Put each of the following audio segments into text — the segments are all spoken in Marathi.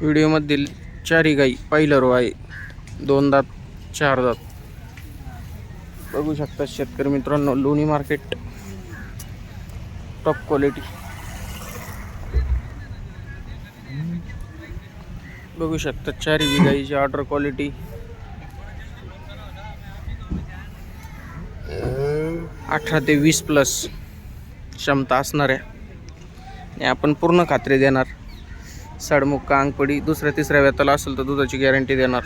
व्हिडिओमधील चारही गाई पहिलं रो आहे. दोन दात चार दात. बघू शकता शेतकरी मित्रांनो लोणी मार्केट. टॉप क्वालिटी बघू शकता चारही गाईची ऑर्डर क्वालिटी अठरा ते वीस प्लस क्षमता असणाऱ्या आणि आपण पूर्ण खात्री देणार. सडमुक्का अंगपडी दुसऱ्या तिसऱ्या व्यताला असेल तर दुधाची गॅरंटी देणार.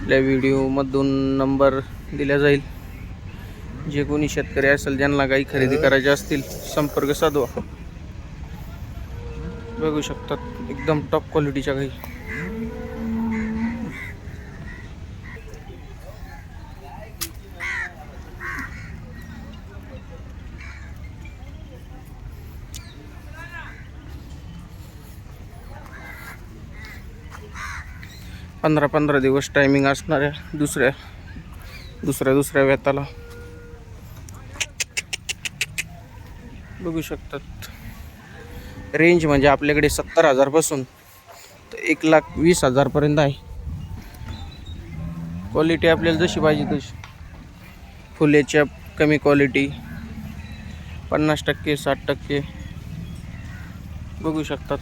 आपल्या व्हिडिओमधून नंबर दिला जाईल. जे कोणी शेतकरी असेल ज्यांना गाई खरेदी करायचे असतील संपर्क साधवा. बघू शकतात एकदम टॉप क्वालिटीच्या गाई. पंधरा पंधरा दिवस टायमिंग असणाऱ्या दुसऱ्या दुसऱ्या दुसऱ्या व्यताला. बघू शकतात. रेंज म्हणजे आपल्याकडे सत्तर हजारपासून तर एक लाख वीस हजारपर्यंत आहे. क्वालिटी आपल्याला जशी पाहिजे तशी. फुलेच्या कमी क्वालिटी पन्नास टक्के साठ टक्के. बघू शकतात.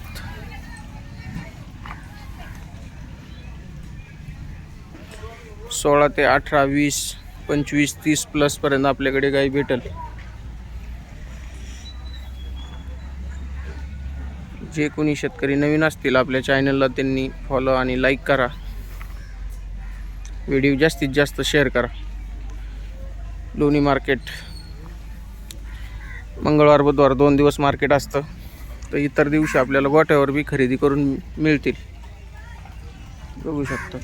सोळा ते अठरा वीस पंचवीस तीस प्लसपर्यंत आपल्याकडे गाई भेटेल. जे कोणी शेतकरी नवीन असतील आपल्या चॅनलला त्यांनी फॉलो आणि लाईक करा. व्हिडिओ जास्तीत जास्त शेअर करा. लोणी मार्केट मंगळवार बुधवार दोन दिवस मार्केट असतं. तर इतर दिवशी आपल्याला गोठ्यावर बी खरेदी करून मिळतील. बघू शकतो.